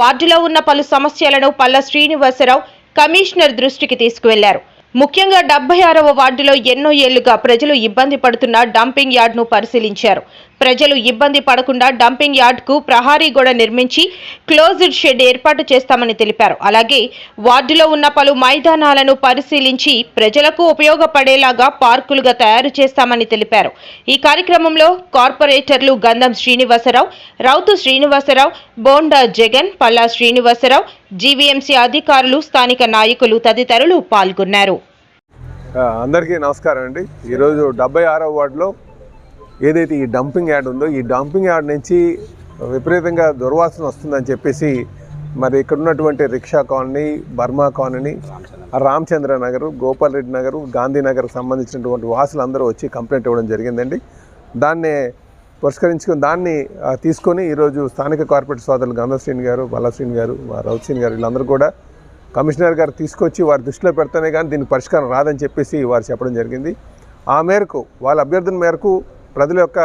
వార్డులో ఉన్న పలు సమస్యలను పల్ల శ్రీనివాసరావు కమిషనర్ దృష్టికి తీసుకువెళ్ళారు. ముఖ్యంగా డెబ్బై ఆరవ వార్డులో ఎన్నో ఏళ్ళుగా ప్రజలు ఇబ్బంది పడుతున్న డంపింగ్ యార్డ్ను పరిశీలించారు. ప్రజలు ఇబ్బంది పడకుండా డంపింగ్ యార్డ్కు ప్రహారీ గోడ నిర్మించి క్లోజ్డ్ షెడ్ ఏర్పాటు చేస్తామని తెలిపారు. అలాగే వార్డులో ఉన్న పలు మైదానాలను పరిశీలించి ప్రజలకు ఉపయోగపడేలాగా పార్కులుగా తయారు చేస్తామని తెలిపారు. ఈ కార్యక్రమంలో కార్పొరేటర్లు గంధం శ్రీనివాసరావు రౌతు శ్రీనివాసరావు బోండా జగన్ పల్లా శ్రీనివాసరావు జీవీఎంసీ అధికారులు స్థానిక నాయకులు తదితరులు పాల్గొన్నారు. అందరికీ నమస్కారం అండి. ఈరోజు డెబ్బై ఆరవ వార్డులో ఏదైతే ఈ డంపింగ్ యార్డ్ ఉందో ఈ డంపింగ్ యార్డ్ నుంచి విపరీతంగా దుర్వాసన వస్తుందని చెప్పేసి మరి ఇక్కడ ఉన్నటువంటి rickshaw colony Burma colony Ramachandra Nagar Gopal Reddy Nagar Gandhinagar సంబంధించినటువంటి వాసులు అందరూ వచ్చి కంప్లైంట్ ఇవ్వడం జరిగిందండి. దాన్నే పురస్కరించుకొని దాన్ని తీసుకొని ఈరోజు స్థానిక కార్పొరేట్ సోదరులు గంధశ్రీని గారు బలశ్రీని గారు రౌత్సీని గారు వీళ్ళందరూ కూడా కమిషనర్ గారు తీసుకొచ్చి వారి దృష్టిలో పెడితేనే కానీ దీనికి పరిష్కారం రాదని చెప్పేసి వారు చెప్పడం జరిగింది. ఆ మేరకు వాళ్ళ అభ్యర్థన మేరకు ప్రజల యొక్క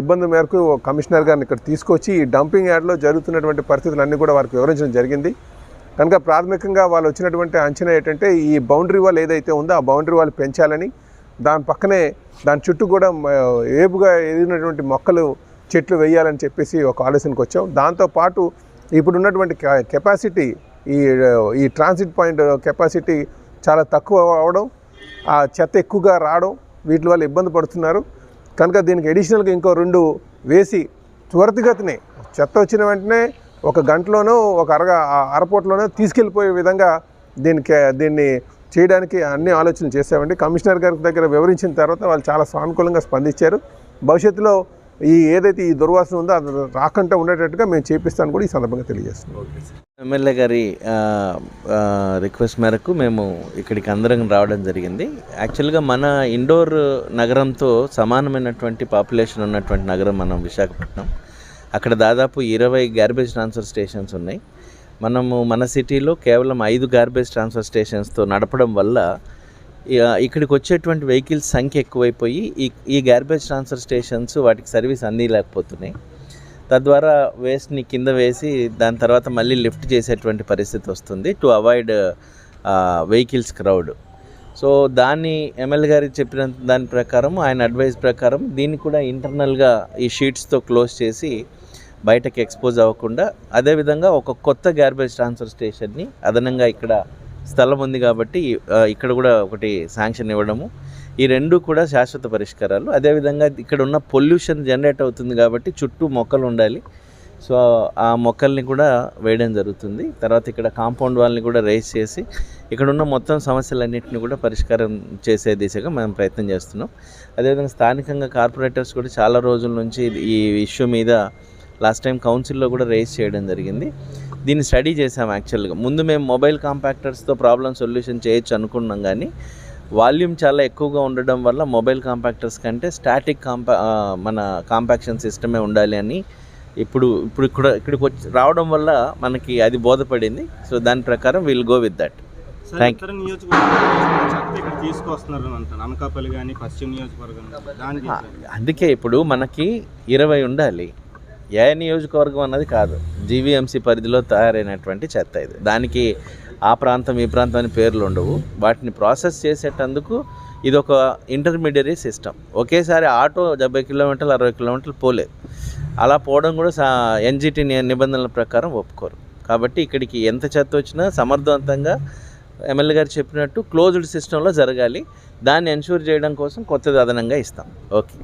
ఇబ్బంది మేరకు కమిషనర్ గారిని ఇక్కడ తీసుకొచ్చి ఈ డంపింగ్ యార్డ్లో జరుగుతున్నటువంటి పరిస్థితులన్నీ కూడా వారికి వివరించడం జరిగింది. కనుక ప్రాథమికంగా వాళ్ళు వచ్చినటువంటి అంచనా ఏంటంటే ఈ బౌండరీ వాల్ ఏదైతే ఉందో ఆ బౌండరీ వాల్ పెంచాలని దాని పక్కనే దాని చుట్టూ కూడా ఏపుగా ఎదిగినటువంటి మొక్కలు చెట్లు వేయాలని చెప్పేసి ఒక ఆలోచనకు వచ్చాం. దాంతోపాటు ఇప్పుడు ఉన్నటువంటి కెపాసిటీ ఈ ఈ ట్రాన్సిట్ పాయింట్ కెపాసిటీ చాలా తక్కువ అవడం ఆ చెత్త ఎక్కువగా రావడం వీటి వల్ల ఇబ్బంది పడుతున్నారు. కనుక దీనికి అడిషనల్గా ఇంకో రెండు వేసి త్వరితగతినే చెత్త వచ్చిన వెంటనే ఒక గంటలోనో ఒక అరగ ఆ- అరపోట్లోనో తీసుకెళ్ళిపోయే విధంగా దీనికి దీన్ని చేయడానికి అన్ని ఆలోచనలు చేసామండి కమిషనర్ గారి దగ్గర వివరించిన తర్వాత వాళ్ళు చాలా సానుకూలంగా స్పందించారు. భవిష్యత్తులో ఈ ఏదైతే ఈ దుర్వాసన ఉందో అది రాకుండా ఉండేటట్టుగా మేము చేపిస్తాను కూడా ఈ సందర్భంగా తెలియజేస్తున్నాం. ఎమ్మెల్యే గారి రిక్వెస్ట్ మేరకు మేము ఇక్కడికి అందరం రావడం జరిగింది. యాక్చువల్గా మన ఇండోర్ నగరంతో సమానమైనటువంటి పాపులేషన్ ఉన్నటువంటి నగరం మనం విశాఖపట్నం. అక్కడ దాదాపు ఇరవై గార్బేజ్ ట్రాన్స్ఫర్ స్టేషన్స్ ఉన్నాయి. మనము మన సిటీలో కేవలం ఐదు గార్బేజ్ ట్రాన్స్ఫర్ స్టేషన్స్తో నడపడం వల్ల ఇక్కడికి వచ్చేటువంటి వెహికల్స్ సంఖ్య ఎక్కువైపోయి ఈ ఈ గార్బేజ్ ట్రాన్స్ఫర్ స్టేషన్స్ వాటికి సర్వీస్ అందలేకపోతున్నాయి తద్వారా వేస్ట్ని కింద వేసి దాని తర్వాత మళ్ళీ లిఫ్ట్ చేసేటువంటి పరిస్థితి వస్తుంది to avoid vehicles crowd so దాన్ని ఎమ్మెల్యే గారు చెప్పిన దాని ప్రకారం ఆయన అడ్వైస్ ప్రకారం దీన్ని కూడా ఇంటర్నల్గా ఈ షీట్స్తో క్లోజ్ చేసి బయటకు ఎక్స్పోజ్ అవ్వకుండా అదేవిధంగా ఒక కొత్త గార్బేజ్ ట్రాన్స్ఫర్ స్టేషన్ని అదనంగా ఇక్కడ స్థలం ఉంది కాబట్టి ఇక్కడ కూడా ఒకటి శాంక్షన్ ఇవ్వడము. ఈ రెండు కూడా శాశ్వత పరిష్కారాలు. అదేవిధంగా ఇక్కడ ఉన్న పొల్యూషన్ జనరేట్ అవుతుంది కాబట్టి చుట్టూ మొక్కలు ఉండాలి. సో ఆ మొక్కల్ని కూడా వేయడం జరుగుతుంది. తర్వాత ఇక్కడ కాంపౌండ్ వాళ్ళని కూడా రేస్ చేసి ఇక్కడ ఉన్న మొత్తం సమస్యలన్నింటినీ కూడా పరిష్కారం చేసే దిశగా మనం ప్రయత్నం చేస్తున్నాం. అదేవిధంగా స్థానికంగా కార్పొరేటర్స్ కూడా చాలా రోజుల నుంచి ఈ ఇష్యూ మీద లాస్ట్ టైం కౌన్సిల్లో కూడా రేస్ చేయడం జరిగింది. దీన్ని స్టడీ చేసాం యాక్చువల్గా ముందు మేము మొబైల్ కాంపాక్టర్స్తో ప్రాబ్లం సొల్యూషన్ చేయొచ్చు అనుకున్నాం కానీ వాల్యూమ్ చాలా ఎక్కువగా ఉండడం వల్ల మొబైల్ కాంపాక్టర్స్ కంటే స్టాటిక్ కాంపా మన కాంపాక్షన్ సిస్టమే ఉండాలి అని ఇప్పుడు ఇప్పుడు ఇక్కడ ఇక్కడికి వచ్చి రావడం వల్ల మనకి అది బోధపడింది. సో దాని ప్రకారం విల్ గో విత్ దట్ ఇతర తీసుకొస్తున్నారు అనకాపల్లి కానీ పశ్చిమ నియోజకవర్గం అందుకే ఇప్పుడు మనకి ఇరవై ఉండాలి. ఏ నియోజకవర్గం అన్నది కాదు. జీవీఎంసీ పరిధిలో తయారైనటువంటి చెత్త ఇది. దానికి ఆ ప్రాంతం ఈ ప్రాంతం అని పేర్లు ఉండవు. వాటిని ప్రాసెస్ చేసేటందుకు ఇది ఒక ఇంటర్మీడియరీ సిస్టమ్. ఒకేసారి ఆటో డెబ్బై కిలోమీటర్లు అరవై కిలోమీటర్లు పోలేదు. అలా పోవడం కూడా సా ఎన్జిటి నిబంధనల ప్రకారం ఒప్పుకోరు. కాబట్టి ఇక్కడికి ఎంత చెత్త వచ్చినా సమర్థవంతంగా ఎమ్మెల్యే గారు చెప్పినట్టు క్లోజ్డ్ సిస్టంలో జరగాలి. దాన్ని ఎన్షూర్ చేయడం కోసం కొత్తది అదనంగా ఇస్తాం. ఓకే.